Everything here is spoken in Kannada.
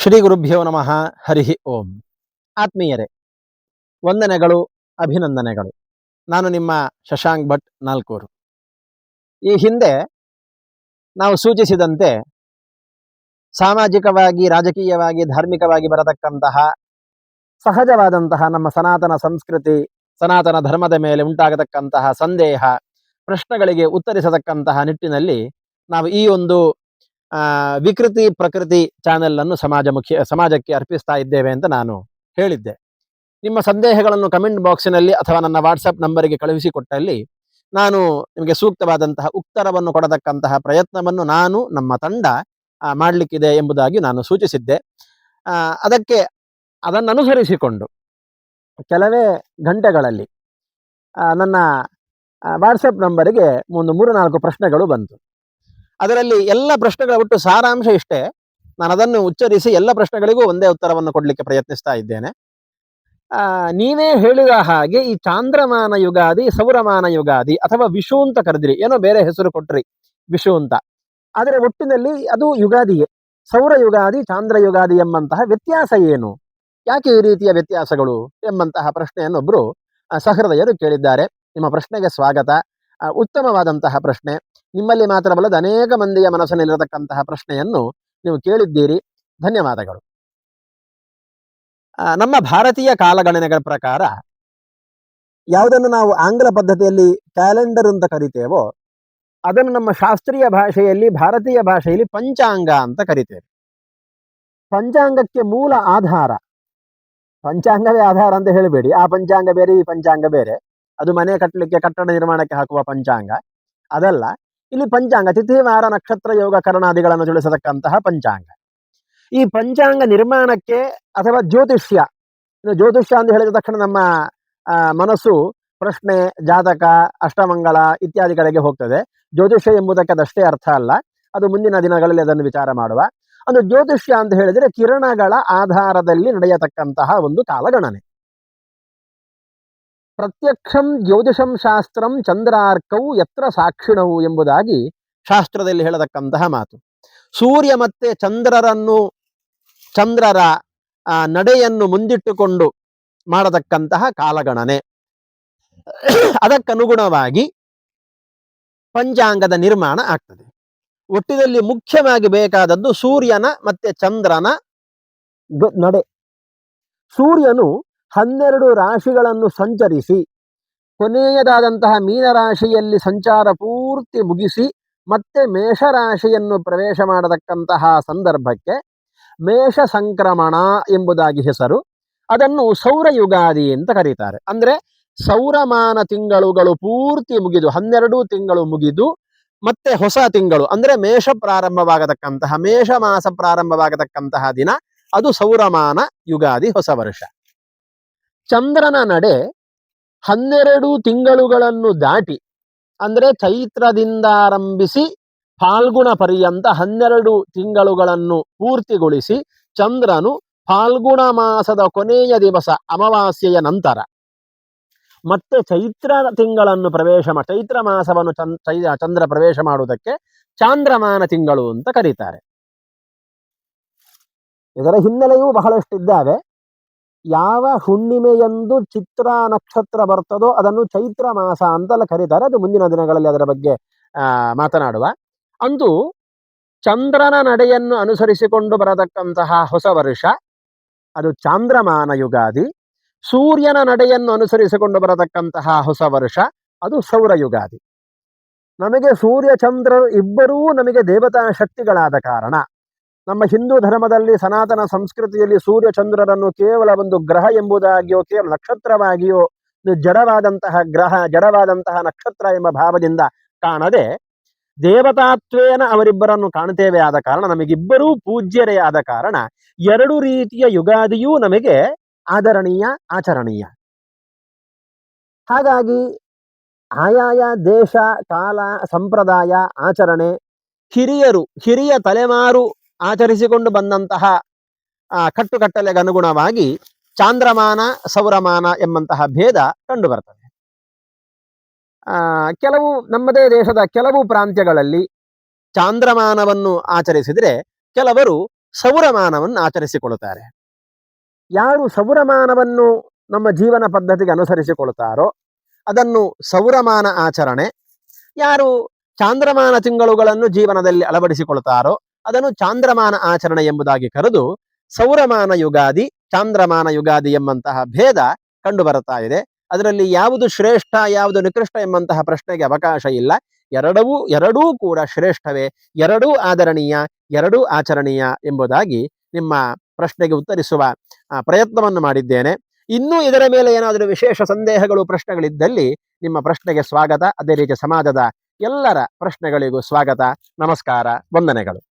ಶ್ರೀ ಗುರುಭ್ಯೋ ನಮಃ ಹರಿಹಿ ಓಂ. ಆತ್ಮೀಯರೇ, ವಂದನೆಗಳು, ಅಭಿನಂದನೆಗಳು. ನಾನು ನಿಮ್ಮ ಶಶಾಂಕ್ ಭಟ್ ನಾಲ್ಕೂರು. ಈ ಹಿಂದೆ ನಾವು ಸೂಚಿಸಿದಂತೆ ಸಾಮಾಜಿಕವಾಗಿ, ರಾಜಕೀಯವಾಗಿ, ಧಾರ್ಮಿಕವಾಗಿ ಬರತಕ್ಕಂತಹ ಸಹಜವಾದಂತಹ ನಮ್ಮ ಸನಾತನ ಸಂಸ್ಕೃತಿ, ಸನಾತನ ಧರ್ಮದ ಮೇಲೆ ಉಂಟಾಗತಕ್ಕಂತಹ ಸಂದೇಹ, ಪ್ರಶ್ನೆಗಳಿಗೆ ಉತ್ತರಿಸತಕ್ಕಂತಹ ನಿಟ್ಟಿನಲ್ಲಿ ನಾವು ಈ ಒಂದು ವಿಕೃತಿ ಪ್ರಕೃತಿ ಚಾನೆಲ್ ಅನ್ನು ಮುಖ್ಯ, ಸಮಾಜಕ್ಕೆ ಅರ್ಪಿಸ್ತಾ ಇದ್ದೇವೆ ಅಂತ ನಾನು ಹೇಳಿದ್ದೆ. ನಿಮ್ಮ ಸಂದೇಹಗಳನ್ನು ಕಮೆಂಟ್ ಬಾಕ್ಸಿನಲ್ಲಿ ಅಥವಾ ನನ್ನ ವಾಟ್ಸಪ್ ನಂಬರಿಗೆ ಕಳುಹಿಸಿಕೊಟ್ಟಲ್ಲಿ ನಾನು ನಿಮಗೆ ಸೂಕ್ತವಾದಂತಹ ಉತ್ತರವನ್ನು ಕೊಡತಕ್ಕಂತಹ ಪ್ರಯತ್ನವನ್ನು ನಾನು ನಮ್ಮ ತಂಡ ಮಾಡಲಿಕ್ಕಿದೆ ಎಂಬುದಾಗಿ ನಾನು ಸೂಚಿಸಿದ್ದೆ. ಅದಕ್ಕೆ ಅದನ್ನು ಅನುಸರಿಸಿಕೊಂಡು ಕೆಲವೇ ಗಂಟೆಗಳಲ್ಲಿ ನನ್ನ ವಾಟ್ಸಪ್ ನಂಬರಿಗೆ ಒಂದು ಮೂರು ನಾಲ್ಕು ಪ್ರಶ್ನೆಗಳು ಬಂತು. ಅದರಲ್ಲಿ ಎಲ್ಲ ಪ್ರಶ್ನೆಗಳ ಒಟ್ಟು ಸಾರಾಂಶ ಇಷ್ಟೇ. ನಾನು ಅದನ್ನು ಉಚ್ಚರಿಸಿ ಎಲ್ಲ ಪ್ರಶ್ನೆಗಳಿಗೂ ಒಂದೇ ಉತ್ತರವನ್ನು ಕೊಡಲಿಕ್ಕೆ ಪ್ರಯತ್ನಿಸ್ತಾ ಇದ್ದೇನೆ. ನೀವೇ ಹೇಳಿದ ಹಾಗೆ ಈ ಚಾಂದ್ರಮಾನ ಯುಗಾದಿ ಸೌರಮಾನ ಯುಗಾದಿ ಅಥವಾ ವಿಷು ಅಂತ ಕರೆದ್ರಿ. ಏನೋ ಬೇರೆ ಹೆಸರು ಕೊಟ್ರಿ ವಿಷು ಅಂತ. ಆದರೆ ಒಟ್ಟಿನಲ್ಲಿ ಅದು ಯುಗಾದಿಯೇ. ಸೌರ ಯುಗಾದಿ ಚಾಂದ್ರ ಯುಗಾದಿ ಎಂಬಂತಹ ವ್ಯತ್ಯಾಸ ಏನು? ಯಾಕೆ ಈ ರೀತಿಯ ವ್ಯತ್ಯಾಸಗಳು ಎಂಬಂತಹ ಪ್ರಶ್ನೆಯನ್ನು ಒಬ್ರು ಆ, ಸಹೃದಯರು ಕೇಳಿದ್ದಾರೆ. ನಿಮ್ಮ ಪ್ರಶ್ನೆಗೆ ಸ್ವಾಗತ. ಉತ್ತಮವಾದಂತಹ ಪ್ರಶ್ನೆ. ನಿಮ್ಮಲ್ಲಿ ಮಾತ್ರವಲ್ಲದೆ ಅನೇಕ ಮಂದಿಯ ಮನಸ್ಸಿನಲ್ಲಿರತಕ್ಕಂತಹ ಪ್ರಶ್ನೆಯನ್ನು ನೀವು ಕೇಳಿದ್ದೀರಿ. ಧನ್ಯವಾದಗಳು. ನಮ್ಮ ಭಾರತೀಯ ಕಾಲಗಣನೆಗಳ ಪ್ರಕಾರ ಯಾವುದನ್ನು ನಾವು ಆಂಗ್ಲ ಪದ್ಧತಿಯಲ್ಲಿ ಕ್ಯಾಲೆಂಡರ್ ಅಂತ ಕರಿತೇವೋ, ಅದನ್ನು ನಮ್ಮ ಶಾಸ್ತ್ರೀಯ ಭಾಷೆಯಲ್ಲಿ ಭಾರತೀಯ ಭಾಷೆಯಲ್ಲಿ ಪಂಚಾಂಗ ಅಂತ ಕರಿತೇವೆ. ಪಂಚಾಂಗಕ್ಕೆ ಮೂಲ ಆಧಾರ. ಪಂಚಾಂಗವೇ ಆಧಾರ ಅಂತ ಹೇಳಬೇಡಿ. ಆ ಪಂಚಾಂಗ ಬೇರೆ, ಈ ಪಂಚಾಂಗ ಬೇರೆ. ಅದು ಮನೆ ಕಟ್ಟಲಿಕ್ಕೆ, ಕಟ್ಟಡ ನಿರ್ಮಾಣಕ್ಕೆ ಹಾಕುವ ಪಂಚಾಂಗ. ಅದಲ್ಲ, ಇಲ್ಲಿ ಪಂಚಾಂಗ, ತಿಥಿವಾರ ನಕ್ಷತ್ರ ಯೋಗ ಕರಣಾದಿಗಳನ್ನು ತಿಳಿಸತಕ್ಕಂತಹ ಪಂಚಾಂಗ. ಈ ಪಂಚಾಂಗ ನಿರ್ಮಾಣಕ್ಕೆ ಅಥವಾ ಜ್ಯೋತಿಷ್ಯ ಜ್ಯೋತಿಷ್ಯ ಅಂತ ಹೇಳಿದ ತಕ್ಷಣ ನಮ್ಮ ಮನಸ್ಸು ಪ್ರಶ್ನೆ, ಜಾತಕ ಅಷ್ಟಮಂಗಳ ಇತ್ಯಾದಿ ಕಡೆಗೆ ಹೋಗ್ತದೆ. ಜ್ಯೋತಿಷ್ಯ ಎಂಬುದಕ್ಕೆ ಅದಷ್ಟೇ ಅರ್ಥ ಅಲ್ಲ. ಅದು ಮುಂದಿನ ದಿನಗಳಲ್ಲಿ ಅದನ್ನು ವಿಚಾರ ಮಾಡುವ. ಒಂದು ಜ್ಯೋತಿಷ್ಯ ಅಂತ ಹೇಳಿದರೆ ಕಿರಣಗಳ ಆಧಾರದಲ್ಲಿ ನಡೆಯತಕ್ಕಂತಹ ಒಂದು ಕಾಲಗಣನೆ. ಪ್ರತ್ಯಕ್ಷಂ ಜ್ಯೋತಿಷಂ ಶಾಸ್ತ್ರಂ ಚಂದ್ರಾರ್ಕವು ಎತ್ರ ಸಾಕ್ಷಿಣವು ಎಂಬುದಾಗಿ ಶಾಸ್ತ್ರದಲ್ಲಿ ಹೇಳತಕ್ಕಂತಹ ಮಾತು. ಸೂರ್ಯ ಮತ್ತೆ ಚಂದ್ರರನ್ನು, ಚಂದ್ರರ ನಡೆಯನ್ನು ಮುಂದಿಟ್ಟುಕೊಂಡು ಮಾಡತಕ್ಕಂತಹ ಕಾಲಗಣನೆ. ಅದಕ್ಕನುಗುಣವಾಗಿ ಪಂಚಾಂಗದ ನಿರ್ಮಾಣ ಆಗ್ತದೆ. ಒಟ್ಟಿನಲ್ಲಿ ಮುಖ್ಯವಾಗಿ ಬೇಕಾದದ್ದು ಸೂರ್ಯನ ಮತ್ತೆ ಚಂದ್ರನ ನಡೆ. ಸೂರ್ಯನು ಹನ್ನೆರಡು ರಾಶಿಗಳನ್ನು ಸಂಚರಿಸಿ, ಕೊನೆಯದಾದಂತಹ ಮೀನರಾಶಿಯಲ್ಲಿ ಸಂಚಾರ ಪೂರ್ತಿ ಮುಗಿಸಿ, ಮತ್ತೆ ಮೇಷರಾಶಿಯನ್ನು ಪ್ರವೇಶ ಮಾಡತಕ್ಕಂತಹ ಸಂದರ್ಭಕ್ಕೆ ಮೇಷ ಸಂಕ್ರಮಣ ಎಂಬುದಾಗಿ ಹೆಸರು. ಅದನ್ನು ಸೌರ ಯುಗಾದಿ ಅಂತ ಕರೀತಾರೆ. ಅಂದ್ರೆ ಸೌರಮಾನ ತಿಂಗಳುಗಳು ಪೂರ್ತಿ ಮುಗಿದು, ಹನ್ನೆರಡು ತಿಂಗಳು ಮುಗಿದು, ಮತ್ತೆ ಹೊಸ ತಿಂಗಳು, ಅಂದ್ರೆ ಮೇಷ ಪ್ರಾರಂಭವಾಗತಕ್ಕಂತಹ, ಮೇಷ ಮಾಸ ಪ್ರಾರಂಭವಾಗತಕ್ಕಂತಹ ದಿನ, ಅದು ಸೌರಮಾನ ಯುಗಾದಿ ಹೊಸ ವರ್ಷ. ಚಂದ್ರನ ನಡೆ ಹನ್ನೆರಡು ತಿಂಗಳುಗಳನ್ನು ದಾಟಿ, ಅಂದರೆ ಚೈತ್ರದಿಂದ ಆರಂಭಿಸಿ ಫಾಲ್ಗುಣ ಪರ್ಯಂತ ಹನ್ನೆರಡು ತಿಂಗಳುಗಳನ್ನು ಪೂರ್ತಿಗೊಳಿಸಿ ಚಂದ್ರನು ಫಾಲ್ಗುಣ ಮಾಸದ ಕೊನೆಯ ದಿವಸ ಅಮಾವಾಸ್ಯೆಯ ನಂತರ. ಮತ್ತೆ ಚೈತ್ರ ತಿಂಗಳನ್ನು ಪ್ರವೇಶ ಚೈತ್ರ ಮಾಸವನ್ನು ಚಂದ್ರ ಪ್ರವೇಶ ಮಾಡುವುದಕ್ಕೆ ಚಾಂದ್ರಮಾನ ತಿಂಗಳು ಅಂತ ಕರೀತಾರೆ. ಇದರ ಹಿನ್ನೆಲೆಯೂ ಬಹಳಷ್ಟಿದ್ದಾವೆ. ಯಾವ ಹುಣ್ಣಿಮೆಯಂದು ಚಿತ್ರ ನಕ್ಷತ್ರ ಬರ್ತದೋ ಅದನ್ನು ಚೈತ್ರ ಮಾಸ ಅಂತೆಲ್ಲ ಕರೀತಾರೆ. ಅದು ಮುಂದಿನ ದಿನಗಳಲ್ಲಿ ಅದರ ಬಗ್ಗೆ ಮಾತನಾಡುವ. ಅಂದು ಚಂದ್ರನ ನಡೆಯನ್ನು ಅನುಸರಿಸಿಕೊಂಡು ಬರತಕ್ಕಂತಹ ಹೊಸ ವರ್ಷ, ಅದು ಚಾಂದ್ರಮಾನ ಯುಗಾದಿ. ಸೂರ್ಯನ ನಡೆಯನ್ನು ಅನುಸರಿಸಿಕೊಂಡು ಬರತಕ್ಕಂತಹ ಹೊಸ ವರ್ಷ, ಅದು ಸೌರ ಯುಗಾದಿ. ನಮಗೆ ಸೂರ್ಯ ಚಂದ್ರರು ಇಬ್ಬರೂ ನಮಗೆ ದೇವತಾ ಶಕ್ತಿಗಳಾದ ಕಾರಣ. ನಮ್ಮ ಹಿಂದೂ ಧರ್ಮದಲ್ಲಿ ಸನಾತನ ಸಂಸ್ಕೃತಿಯಲ್ಲಿ ಸೂರ್ಯ ಚಂದ್ರರನ್ನು ಕೇವಲ ಒಂದು ಗ್ರಹ ಎಂಬುದಾಗಿಯೋ, ಕೇವಲ ನಕ್ಷತ್ರವಾಗಿಯೋ ಜಡವಾದಂತಹ ಗ್ರಹ, ಜಡವಾದಂತಹ ನಕ್ಷತ್ರ ಎಂಬ ಭಾವದಿಂದ ಕಾಣದೆ ದೇವತಾತ್ವೇನ ಅವರಿಬ್ಬರನ್ನು ಕಾಣುತ್ತೇವೆ ಆದ ಕಾರಣ ನಮಗಿಬ್ಬರೂ ಪೂಜ್ಯರೇ ಆದ ಕಾರಣ ಎರಡು ರೀತಿಯ ಯುಗಾದಿಯೂ ನಮಗೆ ಆದರಣೀಯ, ಆಚರಣೀಯ. ಹಾಗಾಗಿ ಆಯಾಯ, ದೇಶ, ಕಾಲ, ಸಂಪ್ರದಾಯ, ಆಚರಣೆ, ಹಿರಿಯರು, ಹಿರಿಯ ತಲೆಮಾರು ಆಚರಿಸಿಕೊಂಡು ಬಂದಂತಹ ಕಟ್ಟುಕಟ್ಟಲೆಗನುಗುಣವಾಗಿ ಚಾಂದ್ರಮಾನ ಸೌರಮಾನ ಎಂಬಂತಹ ಭೇದ ಕಂಡು ಬರ್ತದೆ ಆ, ಕೆಲವು ನಮ್ಮದೇ ದೇಶದ ಕೆಲವು ಪ್ರಾಂತ್ಯಗಳಲ್ಲಿ ಚಾಂದ್ರಮಾನವನ್ನು ಆಚರಿಸಿದರೆ ಕೆಲವರು ಸೌರಮಾನವನ್ನು ಆಚರಿಸಿಕೊಳ್ಳುತ್ತಾರೆ. ಯಾರು ಸೌರಮಾನವನ್ನು ನಮ್ಮ ಜೀವನ ಪದ್ಧತಿಗೆ ಅನುಸರಿಸಿಕೊಳ್ಳುತ್ತಾರೋ ಅದನ್ನು ಸೌರಮಾನ ಆಚರಣೆ ಯಾರು ಚಾಂದ್ರಮಾನ ತಿಂಗಳುಗಳನ್ನು ಜೀವನದಲ್ಲಿ ಅಳವಡಿಸಿಕೊಳ್ತಾರೋ ಅದನ್ನು ಚಾಂದ್ರಮಾನ ಆಚರಣೆ ಎಂಬುದಾಗಿ ಕರೆದು ಸೌರಮಾನ ಯುಗಾದಿ, ಚಾಂದ್ರಮಾನ ಯುಗಾದಿ ಎಂಬಂತಹ ಭೇದ ಕಂಡು ಬರುತ್ತಾ ಇದೆ. ಅದರಲ್ಲಿ ಯಾವುದು ಶ್ರೇಷ್ಠ, ಯಾವುದು ನಿಕೃಷ್ಟ ಎಂಬಂತಹ ಪ್ರಶ್ನೆಗೆ ಅವಕಾಶ ಇಲ್ಲ. ಎರಡವೂ, ಎರಡೂ ಕೂಡ ಶ್ರೇಷ್ಠವೇ, ಎರಡೂ ಆದರಣೀಯ, ಎರಡೂ ಆಚರಣೀಯ ಎಂಬುದಾಗಿ ನಿಮ್ಮ ಪ್ರಶ್ನೆಗೆ ಉತ್ತರಿಸುವ ಪ್ರಯತ್ನವನ್ನು ಮಾಡಿದ್ದೇನೆ. ಇನ್ನೂ ಇದರ ಮೇಲೆ ಏನಾದರೂ ವಿಶೇಷ ಸಂದೇಹಗಳು, ಪ್ರಶ್ನೆಗಳಿದ್ದಲ್ಲಿ ನಿಮ್ಮ ಪ್ರಶ್ನೆಗೆ ಸ್ವಾಗತ. ಅದೇ ರೀತಿ ಸಮಾಜದ ಎಲ್ಲರ ಪ್ರಶ್ನೆಗಳಿಗೂ ಸ್ವಾಗತ. ನಮಸ್ಕಾರ. ವಂದನೆಗಳು.